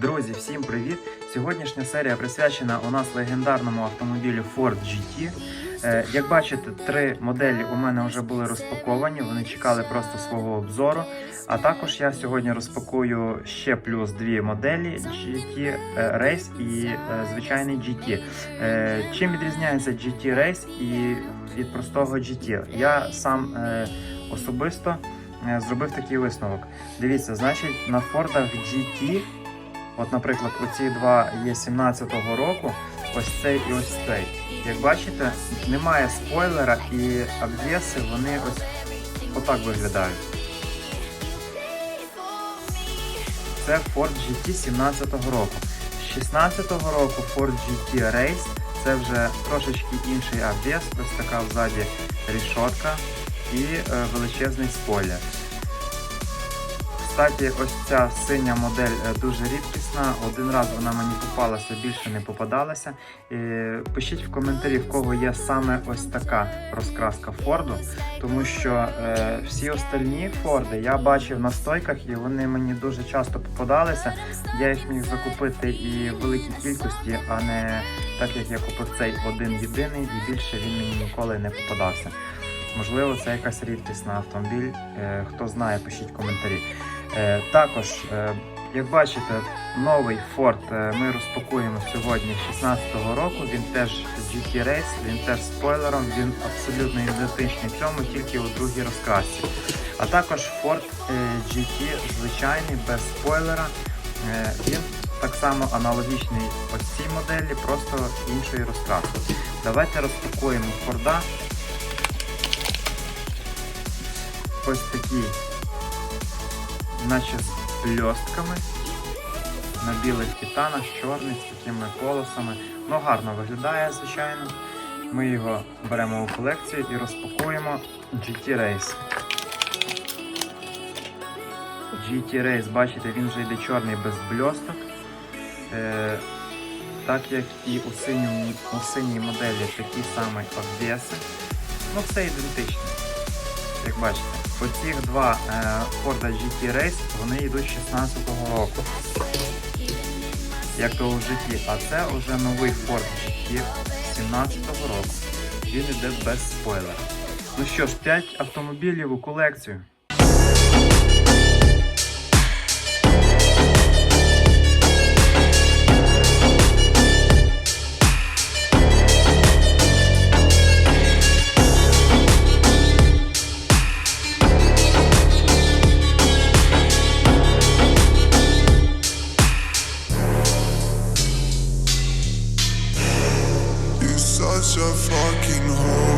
Друзі, всім привіт! Сьогоднішня серія присвячена у нас легендарному автомобілю Ford GT. Е, Як бачите, три моделі у мене вже були розпаковані, вони чекали просто свого обзору. А також я сьогодні розпакую ще плюс дві моделі GT е, Race і е, звичайний GT. Чим відрізняється GT Race і від простого GT? Я сам особисто зробив такий висновок. Дивіться, значить, на Фордах GT, от, наприклад, оці два є 17-го року, ось цей і ось цей. Як бачите, немає спойлера і обвіси, вони ось отак виглядають. Це Ford GT 17-го року. З 16-го року Ford GT Race це вже трошечки інший обвес, ось така ззаді рішотка і е, величезний спойлер. Кстати, ось ця синя модель е, дуже рідкісна. Один раз вона мені попалася, більше не попадалася. Пишіть в коментарі, в кого є саме ось така розкраска Форду, тому що е, всі остальні Форди я бачив на стойках і вони мені дуже часто попадалися. Я їх міг закупити і в великій кількості, а не так як я купив цей один єдиний і більше він мені ніколи не попадався. Можливо, це якась рідкісна автомобіль. Е, Хто знає, пишіть коментарі. Е, Також, е, як бачите, новий Ford е, ми розпакуємо сьогодні 16-го року. Він теж GT Race, він теж спойлером, він абсолютно ідентичний цьому, тільки у другій розкрасці. А також Ford GT звичайний, без спойлера. Він так само аналогічний ось цій моделі, просто іншої розкраски. Давайте розпакуємо Форда. Ось такий наче з бльостками на білих титанах, чорний, з такими полосами. Ну, гарно виглядає, звичайно. Ми його беремо у колекцію і розпакуємо GT Race. GT Race, бачите, він вже йде чорний без бльосток. Е, так як і у, синьому, у синій моделі такі самі обвеси. Ну, все ідентично, як бачите. Оці два е, Ford GT Race, вони йдуть з 16-го року. Як то у житті. А це вже новий Ford GT 17-го року. Він йде без спойлера. Ну що ж, 5 автомобілів у колекцію. Such a fucking hoe.